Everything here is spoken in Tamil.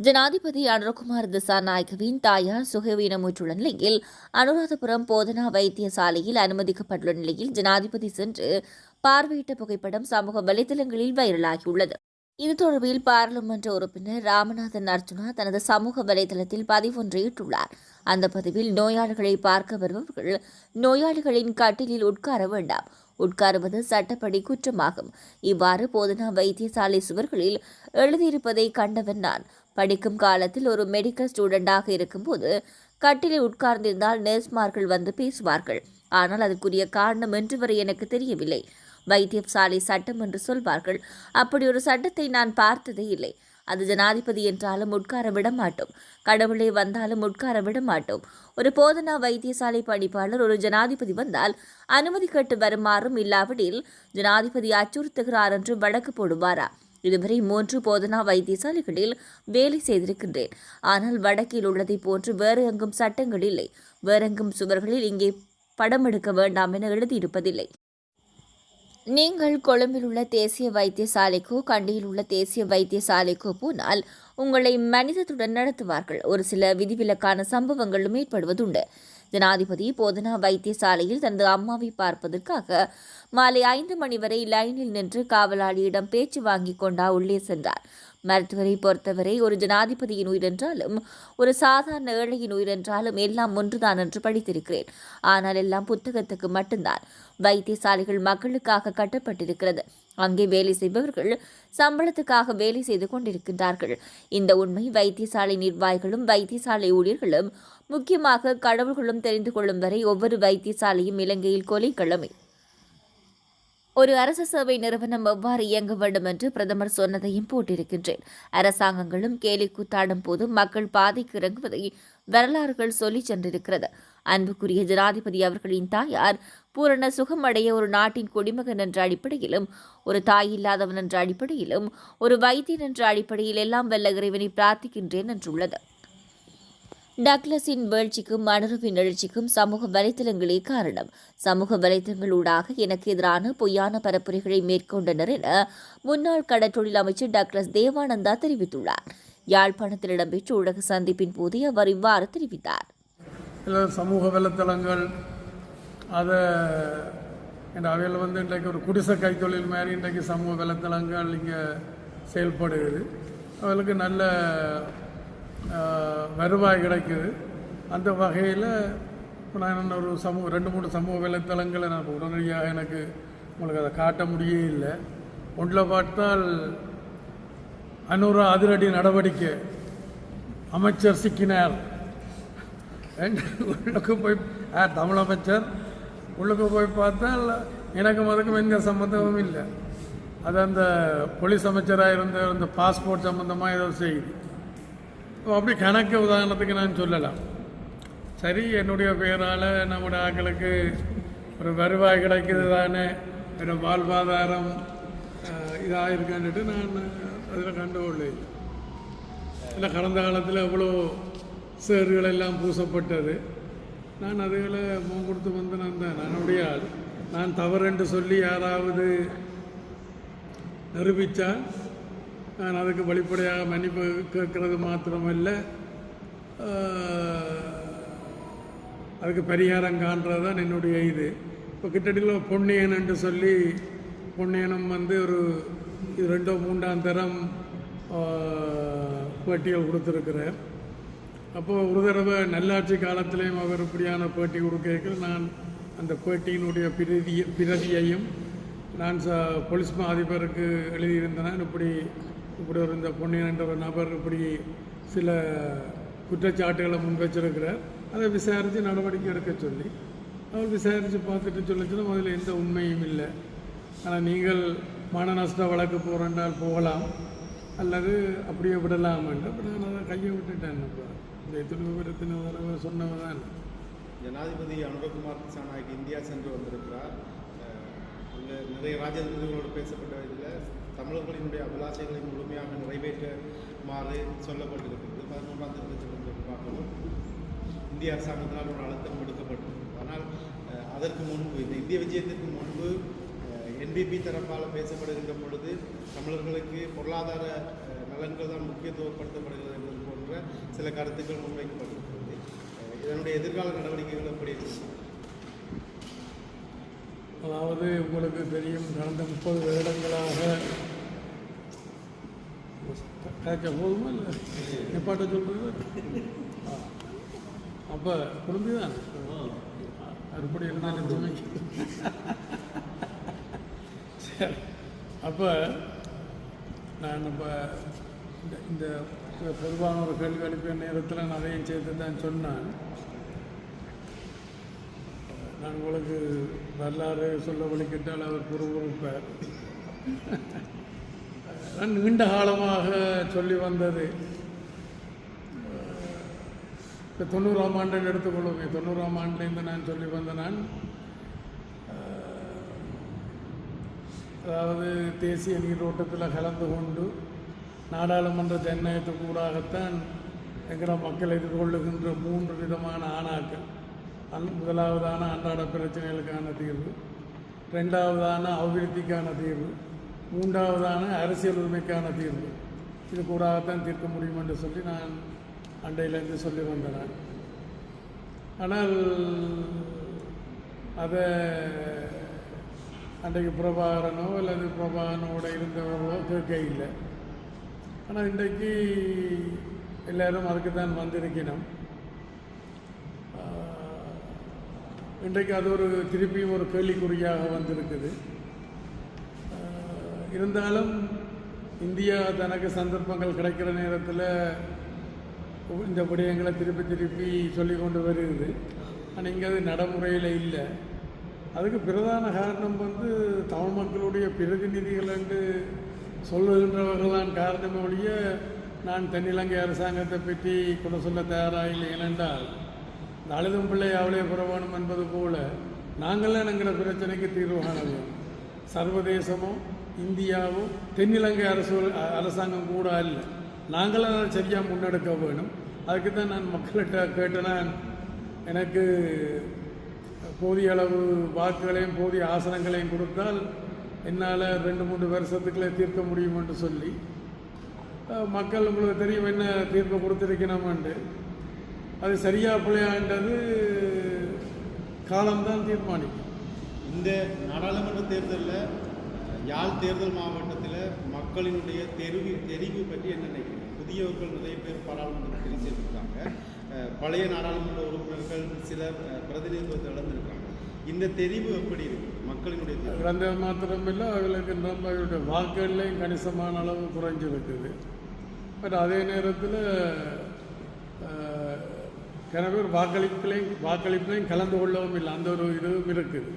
ஜனாதிபதி அனுரகுமார் திசாநாயகவின் தாயார் சுகவீனமுற்றுள்ள நிலையில் அனுராதபுரம் போதனா வைத்தியசாலையில் அனுமதிக்கப்பட்டுள்ள நிலையில் ஜனாதிபதி சென்று பார்வையிட்ட புகைப்படம் சமூக வலைதளங்களில் வைரலாகியுள்ளது. இது தொடர்பில் பாராளுமன்ற உறுப்பினர் ராமநாதன் அர்ஜுனா தனது சமூக வலைதளத்தில் பதிவொன்றையிட்டுள்ளார் அந்த பதிவில் நோயாளிகளை பார்க்க வருபவர்கள் நோயாளிகளின் கட்டிலில் உட்கார வேண்டாம். உட்காருவது சட்டப்படி குற்றமாகும். இவ்வாறு போதனா வைத்தியசாலை சுவர்களில் எழுதியிருப்பதை கண்டவன் நான். படிக்கும் காலத்தில் ஒரு மெடிக்கல் ஸ்டூடெண்டாக இருக்கும்போது கட்டிலில் உட்கார்ந்திருந்தால் நர்ஸ்மார்கள் வந்து பேசுவார்கள். ஆனால் அதற்குரிய காரணம் என்று வரை எனக்கு தெரியவில்லை. வைத்தியசாலை சட்டம் என்று சொல்வார்கள். அப்படி ஒரு சட்டத்தை நான் பார்த்ததே இல்லை. அது ஜனாதிபதி என்றாலும் உட்கார விட மாட்டோம். கடவுளே வந்தாலும் உட்கார விட மாட்டோம். ஒரு போதனா வைத்தியசாலை பணிப்பாளர் ஒரு ஜனாதிபதி வந்தால் அனுமதி கேட்டு வருமாறும் இல்லாவிடில் ஜனாதிபதி அச்சுறுத்துகிறார் என்று வழக்கு போடுவாரா? இதுவரை மூன்று போதனா வைத்தியசாலைகளில் வேலை செய்திருக்கின்றேன். ஆனால் வடக்கில் உள்ளதைப் போன்று வேறு எங்கும் சட்டங்கள் இல்லை. வேறெங்கும் சுவர்களில் இங்கே படம் எடுக்க வேண்டாம் என எழுதியிருப்பதில்லை. நீங்கள் கொழும்பில் உள்ள தேசிய வைத்தியசாலைக்கோ கண்டியில் உள்ள தேசிய வைத்தியசாலைக்கோ போனால் உங்களை மனிதத்துடன் நடத்துவார்கள். ஒரு சில விதிவிலக்கான சம்பவங்களும் ஏற்படுவதுண்டு. ஜனாதிபதி போதனா வைத்தியசாலையில் தனது அம்மாவை பார்ப்பதற்காக மாலை ஐந்து மணி வரை லைனில் நின்று காவலாளியிடம் பேச்சு வாங்கி கொண்டா உள்ளே சென்றார். மருத்துவரை பொறுத்தவரை ஒரு ஜனாதிபதியின் உயிரென்றாலும் ஒரு சாதாரண ஏழையின் உயிரென்றாலும் எல்லாம் ஒன்றுதான் என்று படித்திருக்கிறேன். ஆனால் எல்லாம் புத்தகத்துக்கு மட்டும்தான். வைத்தியசாலைகள் மக்களுக்காக கட்டப்பட்டிருக்கிறது. அங்கே வேலை செய்பவர்கள் சம்பளத்துக்காக வேலை செய்து கொண்டிருக்கின்றார்கள். இந்த உண்மை வைத்தியசாலை நிர்வாகிகளும் வைத்தியசாலை ஊழியர்களும் முக்கியமாக கடவுள்களும் தெரிந்து கொள்ளும் வரை ஒவ்வொரு வைத்தியசாலையும் இலங்கையில் கொலைக்கிழமை ஒரு அரசு சேவை நிறுவனம் எவ்வாறு இயங்க வேண்டும் என்று பிரதமர் சொன்னதையும் போட்டிருக்கின்றேன். அரசாங்கங்களும் கேலி கூத்தாடும் போது மக்கள் பாதைக்கு இறங்குவதை வரலாறுகள் சொல்லிச் சென்றிருக்கிறது. அன்புக்குரிய ஜனாதிபதி அவர்களின் தாயார் பூரண சுகமடைய ஒரு நாட்டின் குடிமகன் என்ற அடிப்படையிலும் ஒரு தாய் இல்லாதவன் என்ற அடிப்படையிலும் ஒரு வைத்தியன் என்ற அடிப்படையில் எல்லாம் வெள்ள இறைவனை பிரார்த்திக்கின்றேன் என்றுள்ளது. டக்ளஸின் வீழ்ச்சிக்கும் அனுருவின் எழுச்சிக்கும் சமூக வலைத்தளங்களே காரணம். சமூக வலைத்தளங்களூடாக எனக்கு எதிரான பொய்யான பரப்புரைகளை மேற்கொண்டனர் என முன்னாள் கடற்றொழில் அமைச்சர் டக்ளஸ் தேவானந்தா தெரிவித்துள்ளார். யாழ்ப்பாணத்தில் இடம்பெற்ற ஊடக சந்திப்பின் போது அவர் இவ்வாறு தெரிவித்தார். சமூக வலைத்தளங்கள் அதை அவையில் வந்து இன்றைக்கு ஒரு குடிசை கைத்தொழில் மாதிரி இன்றைக்கு சமூக வலைத்தளங்கள் இங்கே செயல்படுகிறது. அவளுக்கு நல்ல வருவாய் கிடைக்குது. அந்த வகையில் இப்போ நான் ஒரு சமூக ரெண்டு மூணு சமூக வலைத்தளங்களை நான் உடனடியாக எனக்கு உங்களுக்கு அதை காட்ட முடியே இல்லை. ஒன்றில் பார்த்தால் அன்னூறு அதிரடி நடவடிக்கை. அமைச்சர் சிக்கினார். உள்ளுக்கு போய் ஆ, தமிழ் அமைச்சர். உள்ளுக்கு போய் பார்த்தால் எனக்கும் அதுக்கும் எந்த சம்மந்தமும் இல்லை. அது அந்த போலீஸ் அமைச்சராக இருந்த அந்த பாஸ்போர்ட் சம்மந்தமாக ஏதோ செய்யுது அப்படி கணக்கு உதாரணத்துக்கு நான் சொல்லலாம். சரி என்னுடைய பெயரால் நம்முடைய ஆட்களுக்கு ஒரு வருவாய் கிடைக்குது தானே ஒரு வாழ்வாதாரம் இதாக இருக்கான்ட்டு நான் அதில் கண்டுகொள்ளேன். இல்லை கடந்த காலத்தில் எவ்வளோ சேறுகள் எல்லாம் பூசப்பட்டது. நான் அதுகளை முகம் கொடுத்து வந்து நான் தான். என்னுடைய ஆள். நான் தவறு என்று சொல்லி யாராவது நிரூபித்தால் நான் அதுக்கு வெளிப்படையாக மன்னிப்பு கேட்கறது மாத்திரமல்ல. அதுக்கு பரிகாரம் காண்றது தான் என்னுடைய இது. இப்போ கிட்டத்தட்ட பொன்னியன் என்று சொல்லி பொன்னியனம் வந்து ஒரு ரெண்டோ மூன்றாம் தரம் பேட்டிகள் கொடுத்துருக்கிறார். அப்போது ஒரு தடவை நல்லாட்சி காலத்திலையும் அவர் இப்படியான பேட்டி கொடுக்க நான் அந்த பேட்டியினுடைய பிரதி பிரதியையும் நான் ச போலீஸ் மாதிபருக்கு எழுதியிருந்தேன். இப்படி இப்படி ஒரு இந்த பொன்னியின் என்ற ஒரு நபர் இப்படி சில குற்றச்சாட்டுகளை முன் வச்சிருக்கிறார் அதை விசாரித்து நடவடிக்கை எடுக்க சொல்லி அவர் விசாரித்து பார்த்துட்டு சொல்லிச்சுன்னா அதில் எந்த உண்மையும் இல்லை. ஆனால் நீங்கள் மன நஷ்ட வழக்கு போகிறேன்றால் போகலாம். அல்லது அப்படியே விடலாம் என்று. அப்படி நான் அதை கையை விட்டுட்டேன். இப்போ இந்த எத்தனை விவரத்தின சொன்னவன் தான் ஜனாதிபதி அனுரகுமார் திசாநாயக் இந்தியா சென்று வந்திருக்கிறார். நிறைய ராஜதந்திரிகளோடு பேசப்பட்ட இதில் தமிழர்களினுடைய அபிலாஷைகளை முழுமையாக நிறைவேற்றுமாறு சொல்லப்பட்டிருக்கிறது. பதினொன்றாம் தேதி பார்க்கணும் இந்திய அரசாங்கத்தினால் ஒரு அழுத்தம் எடுக்கப்பட்டிருக்கிறது ஆனால் அதற்கு முன்பு இந்த இந்திய விஜயத்திற்கு முன்பு என்பிபி தரப்பால் பேசப்படுகின்ற பொழுது தமிழர்களுக்கு பொருளாதார நலன்கள் தான் முக்கியத்துவப்படுத்தப்படுகிறது என்பது போன்ற சில கருத்துக்கள் முன்வைக்கப்பட்டிருக்கிறது. இதனுடைய எதிர்கால நடவடிக்கைகள் எப்படி இருக்கும் அதாவது உங்களுக்கு தெரியும் கடந்த முப்பது வருடங்களாக. கேட்க போதுமா இல்லை? நிப்பாட்ட சொல்கிறது அப்போ புரிஞ்சுதான் அறுபடி இருந்தாலும் சுமைக்கு சரி. அப்போ நான் இப்போ இந்த இந்த பொதுவான ஒரு கேள்வி அனுப்பிய நேரத்தில் நிறைய அதையும் சேர்த்து தான் சொன்னேன். நான் உங்களுக்கு வரலாறு சொல்ல வழிக்கிட்டால் அவர் பொறுப்பெடுப்பார் நான் நீண்ட காலமாக சொல்லி வந்தது. இப்போ தொண்ணூறாம் ஆண்டு எடுத்துக்கொள்ளுமே. தொண்ணூறாம் ஆண்டுலேருந்து நான் சொல்லி வந்த நான் அதாவது தேசிய நீரோட்டத்தில் கலந்து கொண்டு நாடாளுமன்ற ஜனநாயகத்துக்கு ஊடாகத்தான் எங்கட மக்கள் எதிர்கொள்ளுகின்ற மூன்று விதமான ஆணாக்கள். முதலாவதான அன்றாட பிரச்சனைகளுக்கான தீர்வு. ரெண்டாவதான அபிவிருத்திக்கான தீர்வு. மூன்றாவதான அரசியல் உரிமைக்கான தீர்வு. இது கூடாகத்தான் தீர்க்க முடியும் என்று சொல்லி நான் அண்டையிலேருந்து சொல்லி வந்தேன். ஆனால் அதை அன்றைக்கு பிரபாகரனோ அல்லது பிரபாகரனோட இருந்தவர்களோ கேட்க இல்லை. ஆனால் இன்றைக்கு எல்லோரும் அதுக்கு தான் வந்திருக்கணும். இன்றைக்கு அது ஒரு திருப்பியும் ஒரு கேள்விக்குறியாக வந்திருக்குது. இருந்தாலும் இந்தியா தனக்கு சந்தர்ப்பங்கள் கிடைக்கிற நேரத்தில் இந்த விடயங்களை திருப்பி திருப்பி சொல்லி கொண்டு வருகிறது. ஆனால் இங்கே அது நடைமுறையில் இல்லை. அதுக்கு பிரதான காரணம் வந்து தமிழ் மக்களுடைய பிரதிநிதிகள் என்று சொல்லுகின்றவர்களான் காரணம் காரணமே ஒழிய நான் தென்னிலங்கை அரசாங்கத்தை பற்றி கூட சொல்ல தயாராக இல்லை ஏனென்றால் இந்த அழுதும் பிள்ளை அவளே புறவானும் என்பது போல நாங்கள்லாம் எங்களை பிரச்சனைக்கு தீர்வு காண வேண்டும் சர்வதேசமோ இந்தியாவோ தென்னிலங்கை அரசு அரசாங்கம் கூட அல்ல. நாங்களும் அதை சரியாக முன்னெடுக்க வேணும். அதுக்கு தான் நான் மக்கள்கிட்ட கேட்டேன் எனக்கு போதிய அளவு வாக்குகளையும் போதிய ஆசனங்களையும் கொடுத்தால் என்னால் ரெண்டு மூன்று வருஷத்துக்குள்ளே தீர்க்க முடியும் என்று சொல்லி மக்கள் உங்களுக்கு தெரியும் என்ன தீர்ப்பு கொடுத்துருக்கணும்னு அது சரியா பிள்ளையான்றது காலம்தான் தீர்மானிக்கும். இந்த நாடாளுமன்ற தேர்தலில் யாழ் தேர்தல் மாவட்டத்தில் மக்களினுடைய தெரிவு தெரிவு பற்றி என்ன நினைக்கிறீங்க? புதியவர்கள் நிறைய பேர் பாராளுமன்றத்தில் சேர்ந்துருக்காங்க பழைய நாடாளுமன்ற உறுப்பினர்கள் சிலர் அஹ், பிரதிநிதித்துவத்தை இழந்திருக்காங்க. இந்த தெரிவு எப்படி இருக்கு? மக்களினுடைய இழந்தது மாத்திரமில்லை அவர்களுக்கு ரொம்ப அவருடைய வாக்குகள்லையும் கணிசமான அளவு குறைஞ்சிருக்குது. பட் அதே நேரத்தில் கன பேர் வாக்களிப்பிலையும் வாக்களிப்புலையும் கலந்து கொள்ளவும் இல்லை. அந்த ஒரு இதுவும் இருக்குது.